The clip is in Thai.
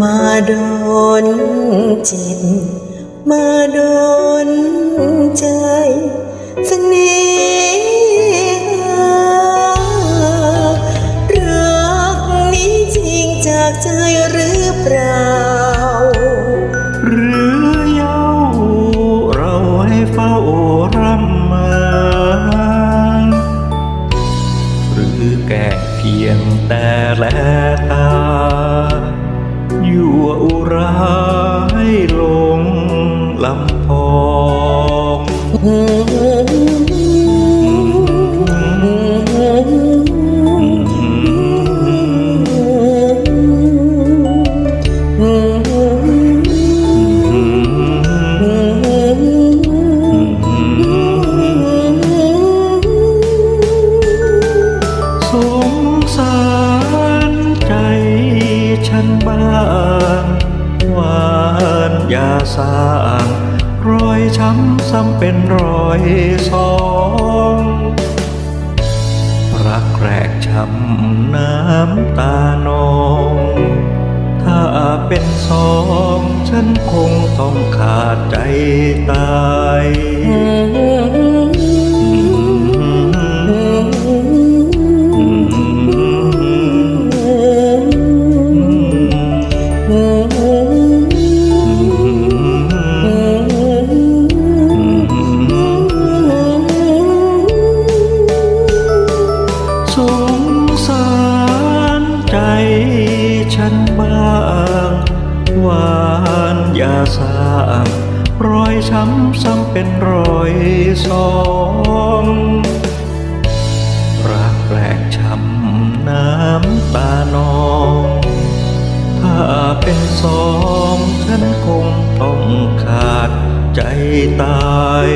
มาโดนจิต มาโดนใจสนิหารักนี้จริงจากใจหรือเปล่า หรือเย้าเราให้เฝ้ารำมอหรือแก่เพียงแต่แลตา อยู่อุรายลงลำพอานยาสร้างรอยช้ำซ้ำเป็นรอยสองรักแรกช้ำน้ำตานอง ถ้าเป็นสอง ฉันคงต้องขาดใจตายันบ้างหวานยาสร้างรอยช้ำซ้ำเป็นรอยสองรักแปลกช้ำน้ำตานอง ถ้าเป็นสองฉันคงต้องขาดใจตาย